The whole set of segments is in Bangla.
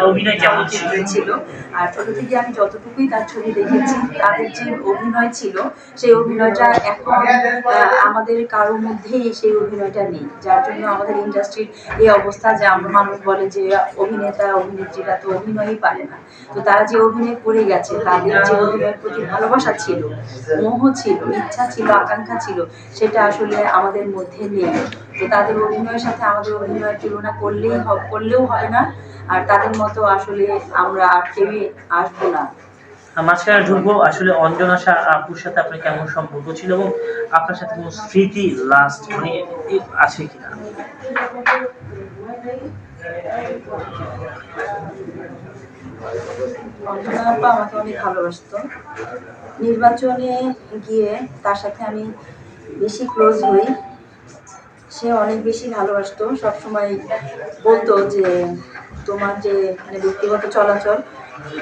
অভিনয় ছিল? ছিল। আর ছোট থেকে আমি যতটুকুই তার ছবি দেখেছি, তাদের যে অভিনয় ছিল, সেই অভিনয়টা এখন আমাদের কারোর মধ্যেই সেই অভিনয়টা নেই। যার জন্য আমাদের ইন্ডাস্ট্রির এই অবস্থা যে আমরা মানুষ বলে যে অভিনেতা, অভিনেত্রীরা তো অভিনয়ই পারে না। তো তারা যে অভিনয় করে গেছে, তাদের যে অভিনয়ের প্রতি ভালোবাসা ছিল, মোহ ছিল, ইচ্ছা ছিল, আকাঙ্ক্ষা ছিল, সেটা আসলে আমাদের মধ্যে নেই। তো তাদের অভিনয়ের সাথে আমাদের অভিনয়ের তুলনা করলেই করলেও হবে না। আর তাদের মতো আসলে আমরা আর কেউই আসব না। মাঝখানে ঢুকবো আসলে অঞ্জনা শাহ আপুর সাথে আপনার কেমন সম্পর্ক ছিল এবং আপনার সাথে কোনো স্মৃতি লাস্ট মানে আছে কিনা? অঞ্জনা আপা আমাকে অনেক ভালোবাসতো। নির্বাচনে গিয়ে তার সাথে আমি বেশি ক্লোজ হই। সে অনেক বেশি ভালোবাসতো। সবসময় বলতো যে তোমার যে মানে ব্যক্তিগত চলাচল,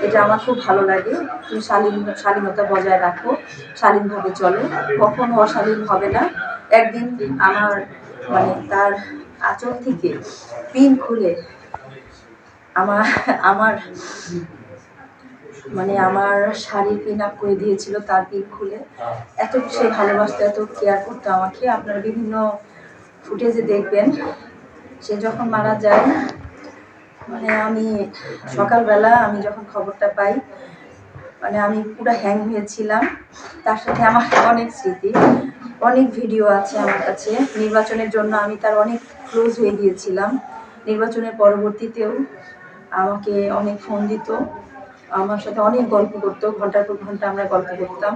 এটা আমার খুব ভালো লাগে। তুমি শালীন, শালীনতা বজায় রাখো, শালীনভাবে চলো। কখনো অশালীন হবে না। একদিন আমার মানে তার আঁচল থেকে পিন খুলে আমার আমার মানে আমার শাড়ি পিন আপ করে দিয়েছিল তার পিন খুলে। এত সে ভালোবাসতো, এত কেয়ার করতো আমাকে। আপনারা বিভিন্ন ফুটেজে দেখবেন, সে যখন মারা যায় মানে আমি সকালবেলা আমি যখন খবরটা পাই মানে আমি পুরো হ্যাং হয়েছিলাম। তার সাথে আমার অনেক স্মৃতি, অনেক ভিডিও আছে আমার কাছে। নির্বাচনের জন্য আমি তার অনেক ক্লোজ হয়ে গিয়েছিলাম। নির্বাচনের পরবর্তীতেও আমাকে অনেক ফোন দিত, আমার সাথে অনেক গল্প করতো, ঘণ্টার পর ঘণ্টা আমরা গল্প করতাম।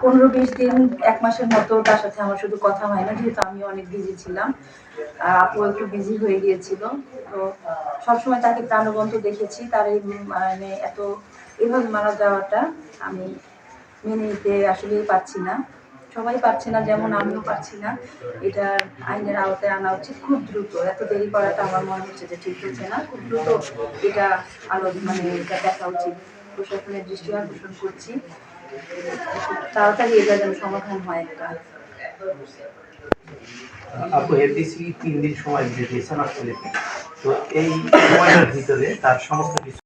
পনেরো বিশ দিন, এক মাসের মতো তার সাথে আমার শুধু কথা হয় না, যেহেতু আমি অনেক বিজি ছিলাম। আর আপু একটু বিজি হয়ে গিয়েছিল। তো সবসময় তাকে প্রাণবন্ত দেখেছি, তার এই মানে এত এভাবে মারা যাওয়াটা আমি মেনে নিতে আসলেই পারছি না। সবাই পারছে না, যেমন আমিও পারছি না। এটা আইনের আওতায় আনা উচিত খুব দ্রুত। এত দেরি করাটা আমার মনে হচ্ছে যে ঠিক হচ্ছে না। খুব দ্রুত এটা আলো মানে এটা দেখা উচিত। প্রশাসনের দৃষ্টি আকর্ষণ করছি। তাড়াতাড়ি এটা যেন সমাধান হয় একটা। আপু এপিসি তিন দিন সময় দিয়েছেন আসলে। তো এই সময়ের ভিতরে তার সমস্ত কিছু